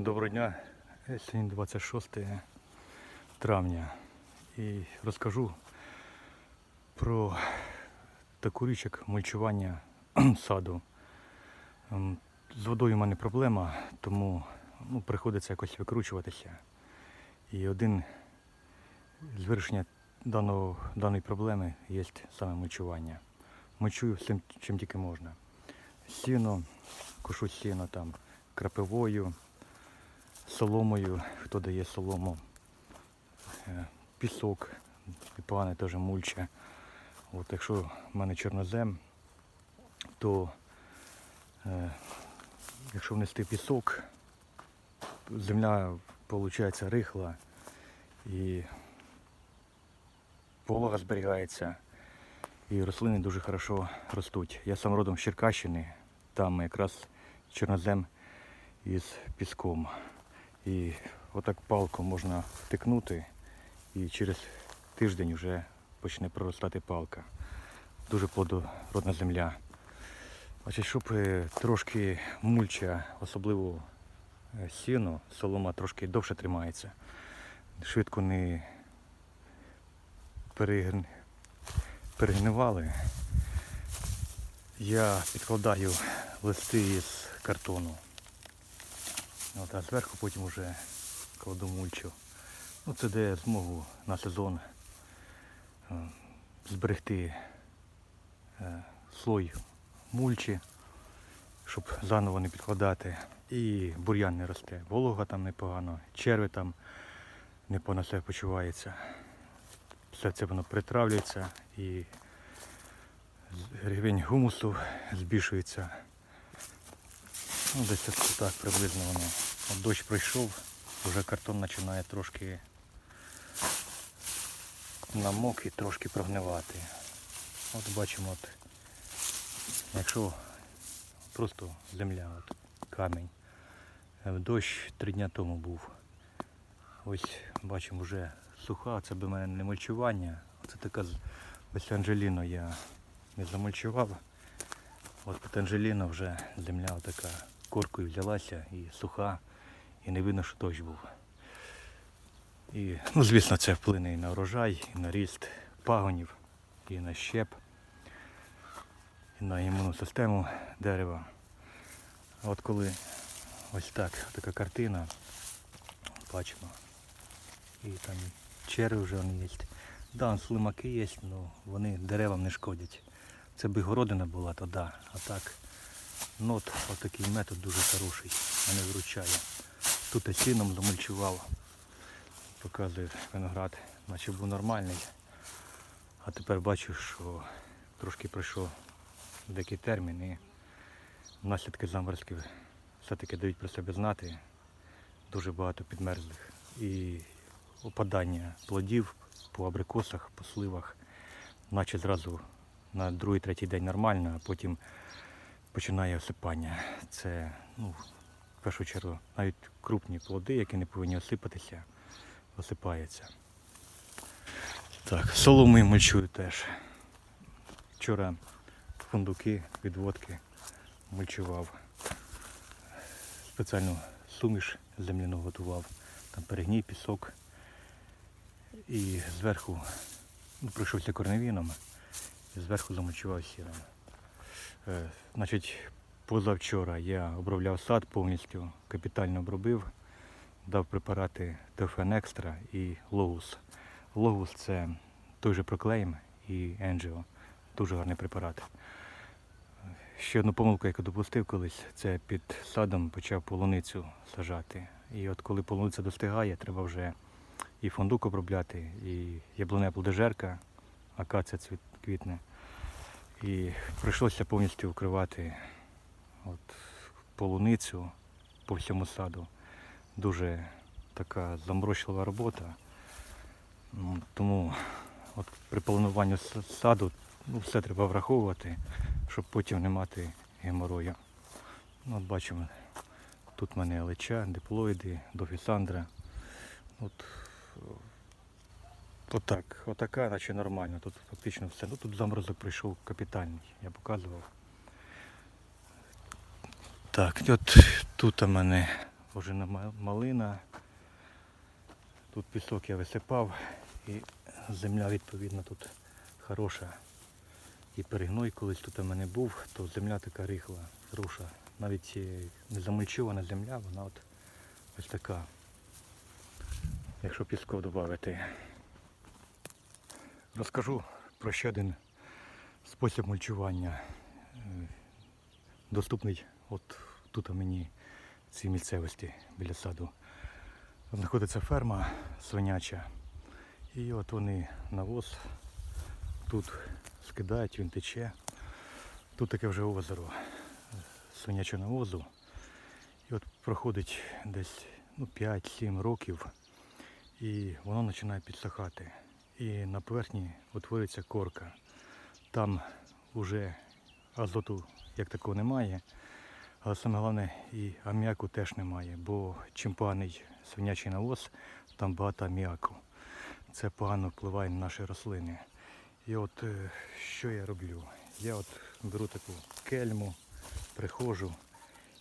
Доброго дня. Сьогодні 26 травня. І розкажу про таку річ, як мульчування саду. Ем, З водою в мене проблема, тому ну, приходиться якось викручуватися. І один з вирішення даного, даної проблеми є саме мульчування. Мульчую всім, чим тільки можна. Сіно, кошу сіно там, крапивою, соломою, хто дає солому, е, пісок, непогане теж мульча. От якщо в мене чорнозем, то е, якщо внести пісок, земля виходить рихла і полога зберігається, і рослини дуже хорошо ростуть. Я сам родом з Черкащини, там якраз чорнозем із піском. І отак палку можна втикнути і через тиждень вже почне проростати палка. Дуже плодородна земля. Значить, щоб е, трошки мульча, особливо е, сіно, солома трошки довше тримається. Швидко не перегнивали. Я підкладаю листи із картону. От, а зверху потім вже кладу мульчу. Ну, це дає змогу на сезон е, зберегти е, слой мульчі, щоб заново не підкладати. І бур'ян не росте. Волога там непогано, черви там непогано себе почувається. Все це воно притравлюється і рівень гумусу збільшується. Ну, десь так приблизно воно. От дощ пройшов, вже картон починає трошки намок і трошки прогнивати. От бачимо, от, якщо просто земля, от, камінь. Е, Дощ три дня тому був. Ось бачимо вже суха, це в мене не мульчування. Це така ось Анжеліно я не замульчував. От під Анжеліно вже земля така коркою взялася і суха, і не видно, що дощ був. І, ну, звісно, це вплине і на урожай, і на ріст пагонів, і на щеп, і на імунну систему дерева. От коли ось так, така картина, бачимо, і там черви вже є. Да, слимаки є, але вони деревам не шкодять. Це би городина була, то да. А так, ну от, от метод дуже хороший, мене виручає. Тут я сіном замульчував. Показує виноград, наче був нормальний. А тепер бачу, що трошки пройшов деякий термін і наслідки заморозків все-таки дають про себе знати. Дуже багато підмерзлих. І опадання плодів по абрикосах, по сливах, наче зразу на другий, третій день нормально, а потім починає осипання. Це, ну, в першу чергу, навіть крупні плоди, які не повинні осипатися, осипаються. Так, солому мульчую теж. Вчора фундуки, відводки мульчував. Спеціальну суміш земляну готував. Там перегній, пісок. І зверху ну, пройшовся корневіном, і зверху замочував сіром. Е, значить, позавчора я обробляв сад повністю, капітально обробив, дав препарати Теофен Екстра і Логус. Логус це той же проклейм і Енджіо. Дуже гарний препарат. Ще одну помилку, яку допустив колись, це під садом почав полуницю сажати. І от коли полуниця достигає, треба вже і фундук обробляти, і яблуня плодожерка, акація квітне. І прийшлося повністю вкривати от, полуницю по всьому саду. Дуже така заморочлива робота. М, Тому от при плануванні саду ну, все треба враховувати, щоб потім не мати геморою. Ну, от бачимо, тут в мене алеча, диплоїди, дофісандра. От, отак, отака, наче нормально. Тут фактично все. Ну тут заморозок прийшов капітальний, я показував. Так, от тут у мене ожина малина. Тут пісок я висипав і земля відповідно тут хороша. І перегной колись тут у мене був, то земля така рихла, руша. Навіть не замульчована земля, вона от ось така. Якщо піску додати. Розкажу про ще один спосіб мульчування. Е, Доступний от тут у мені в цій місцевості біля саду. Знаходиться ферма свиняча. І от вони навоз тут скидають, він тече. Тут таке вже озеро е, свинячого навозу. І от проходить десь ну, 5-7 років і воно починає підсихати. І на поверхні утворюється корка. Там вже азоту як такого немає, але саме головне і аміаку теж немає, бо чим поганий свинячий навоз, там багато аміаку. Це погано впливає на наші рослини. І от е, що я роблю? Я от беру таку кельму, приходжу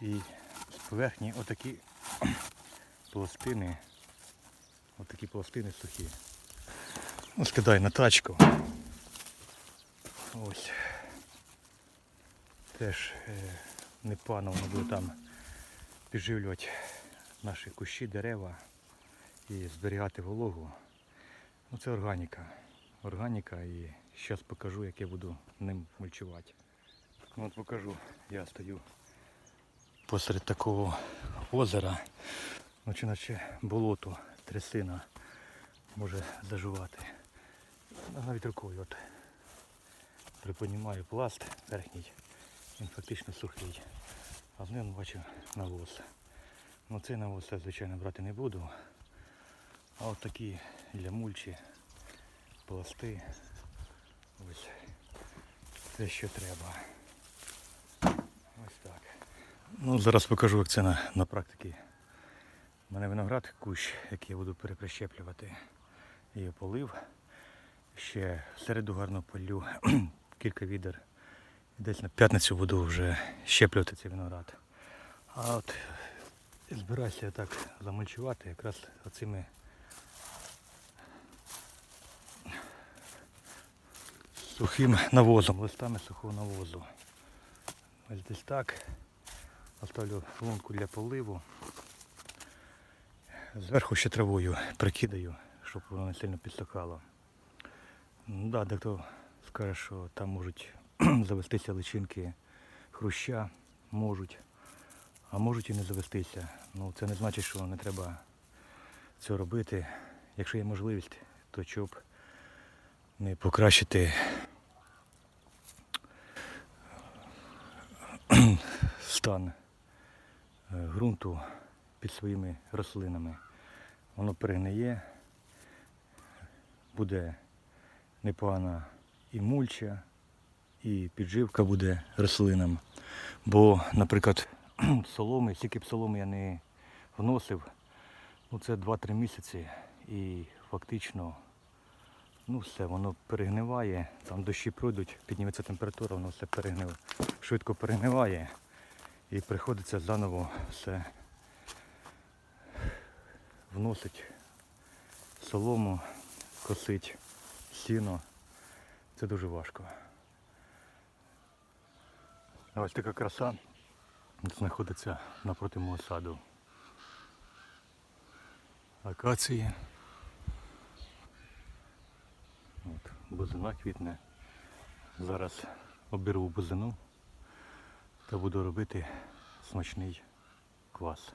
і з поверхні отакі пластини, отакі пластини сухі. Ну, скидаю на тачку. Ось. Теж е, непогано воно буде там підживлювати наші кущі, дерева і зберігати вологу. Ну це органіка. Органіка і зараз покажу, як я буду ним мульчувати. Ну, от покажу, я стою посеред такого озера, ну, чи наче болото, трясина може заживати. Навіть рукою от приподнімаю пласт верхній, він фактично сухий. А з ним бачу навоз. Ну цей навоз я, звичайно, брати не буду. А от такі для мульчі пласти. Ось те, що треба. Ось так. Ну, зараз покажу, як це на, на практиці. У мене виноград кущ, який я буду переприщеплювати. І полив. Ще середу гарно полю кілька відер. І десь на п'ятницю буду вже щеплювати цей виноград. А от збираюся так замульчувати якраз оцими сухим навозом, листами сухого навозу. Ось десь так. Оставлю лунку для поливу. Зверху ще травою прикидаю, щоб воно не сильно підсохало. Ну, да, дехто скаже, що там можуть завестися личинки хруща, можуть, а можуть і не завестися. Ну це не значить, що не треба цього робити. Якщо є можливість, то щоб не покращити стан е, ґрунту під своїми рослинами. Воно перегниє, буде непогана і мульча, і підживка буде рослинам. Бо, наприклад, соломи, скільки б соломи я не вносив, ну це 2-3 місяці і фактично ну все, воно перегниває, там дощі пройдуть, підніметься температура, воно все перегнив, швидко перегниває і приходиться заново все вносить солому, косить сіно. Це дуже важко. Ось така краса знаходиться напроти мого саду. Акації. От, бузина квітне. Зараз обірву бузину та буду робити смачний квас.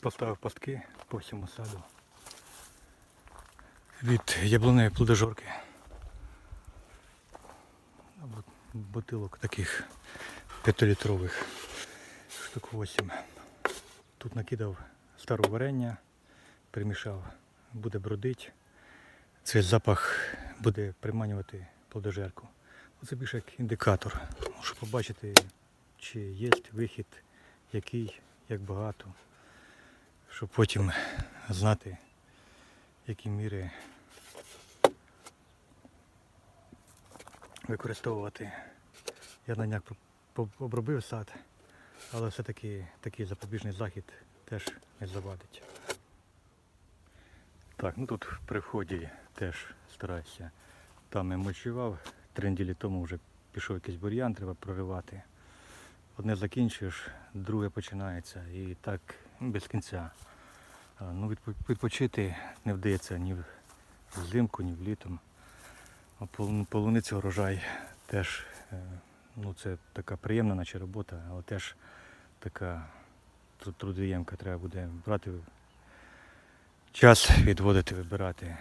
Поставив пастки по всьому саду. Від яблуневої плодожорки. Бутилок таких п'ятилітрових штук 8. Тут накидав старого варення, примішав, буде бродить. Цей запах буде приманювати плодожерку. Це більше як індикатор, щоб побачити, чи є вихід, який, як багато, щоб потім знати, які міри використовувати. Я на днях обробив сад, але все-таки такий запобіжний захід теж не завадить. Так, ну тут при вході теж стараюся. Там я мульчував, три неділі тому вже пішов якийсь бур'ян, треба проривати. Одне закінчуєш, друге починається і так без кінця. Ну, відпочити не вдається ні взимку, ні влітом. А полуниця урожай теж е, ну, це така приємна наче робота, але теж така трудоємка треба буде брати час відводити, вибирати.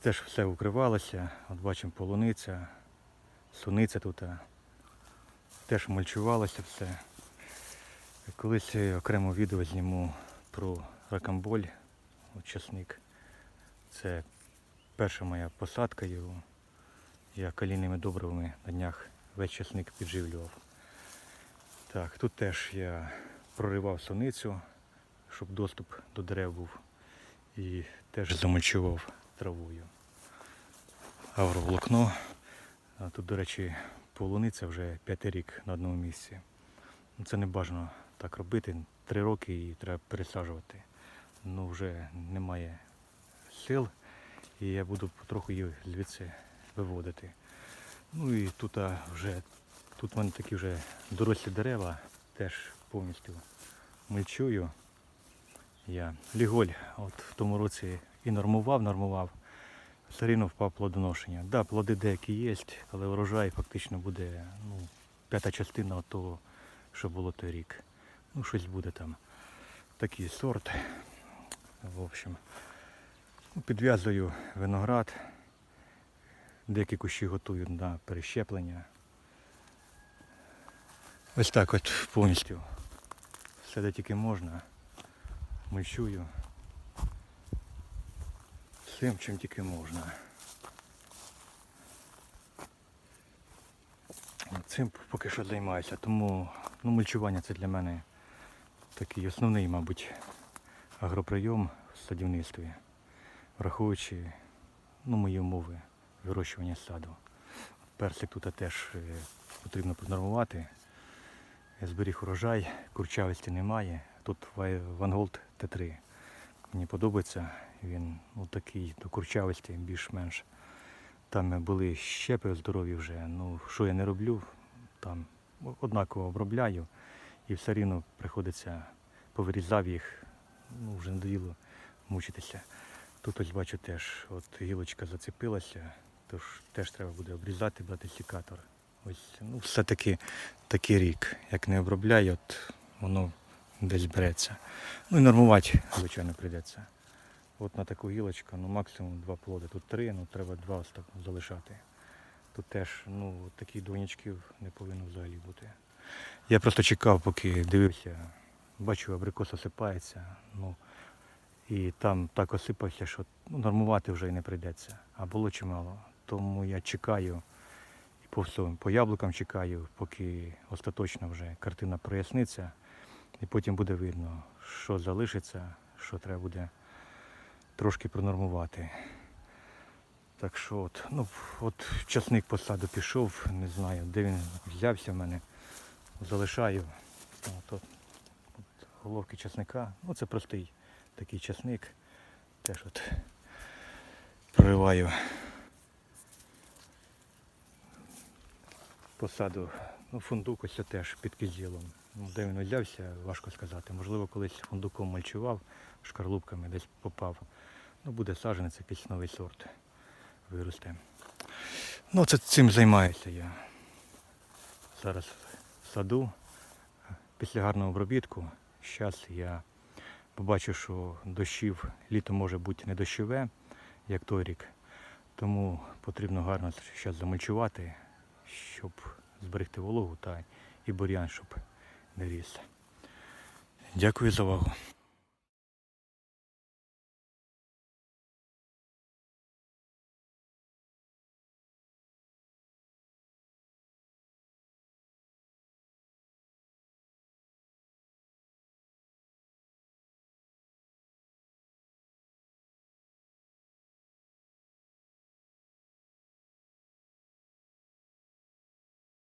Теж все укривалося. От бачимо полуниця, суниця тут. Теж мульчувалося все. Колись окремо відео зніму про ракамболь, часник. Це перша моя посадка його. Я калійними добривами на днях весь часник підживлював. Так, тут теж я проривав суницю, щоб доступ до дерев був. І теж замульчував травою. Агроволокно. А тут, до речі, полуниця вже п'ятий рік на одному місці. Ну, Це не бажано так робити. Три роки і треба пересаджувати. Ну вже немає сил і я буду потроху її звідси виводити. Ну і тут вже тут в мене такі вже дорослі дерева, теж повністю мульчую. Я ліголь от в тому році і нормував, нормував, все впав плодоношення. Так, да, плоди деякі є, але урожай фактично буде ну, п'ята частина того, що було той рік. Ну, щось буде там. Такий сорт. В общем. Підв'язую виноград. Деякі кущі готую на перещеплення. Ось так от повністю. Все де тільки можна. Мульчую. Всім чим тільки можна. Цим поки що займаюся, тому ну, мульчування це для мене такий основний, мабуть, агроприйом в садівництві враховуючи ну, мої умови вирощування саду. Персик тут теж е, потрібно піднормувати. Я зберіг урожай, курчавості немає. Тут Ванголд Т3. Мені подобається. Він ну, такий до курчавості більш-менш. Там були щепи здорові вже. Ну, що я не роблю, там однаково обробляю і все рівно приходиться повирізав їх, ну вже надоїло мучитися. Тут ось бачу теж, от гілочка зацепилася, тож теж треба буде обрізати, брати секатор. Ось, ну, все-таки такий рік. Як не обробляю, от воно десь береться. Ну і нормувати, звичайно, прийдеться. От на таку гілочку, ну максимум два плоди. Тут три, ну треба два залишати. Тут теж ну, таких двойничків не повинно взагалі бути. Я просто чекав, поки дивився, бачу, абрикос осипається. Ну, і там так осипався, що ну, нормувати вже і не прийдеться. А було чимало. Тому я чекаю і по по яблукам чекаю, поки остаточно вже картина проясниться. І потім буде видно, що залишиться, що треба буде трошки пронормувати. Так що от, ну, от часник по саду пішов, не знаю, де він взявся в мене. Залишаю. От, от, головки часника. Ну це простий такий часник. Теж от прориваю посаду. Ну, фундук ось теж під кизілом. Ну, де він взявся, важко сказати. Можливо, колись фундуком мальчував, шкарлупками десь попав. Ну, буде саджанець, якийсь новий сорт виросте. Ну, це цим займаюся я. Зараз саду. Після гарного обробітку. Зараз я побачив, що дощів літо може бути не дощове, як той рік. Тому потрібно гарно зараз замульчувати, щоб зберегти вологу та і бур'ян, щоб не ріс. Дякую за увагу.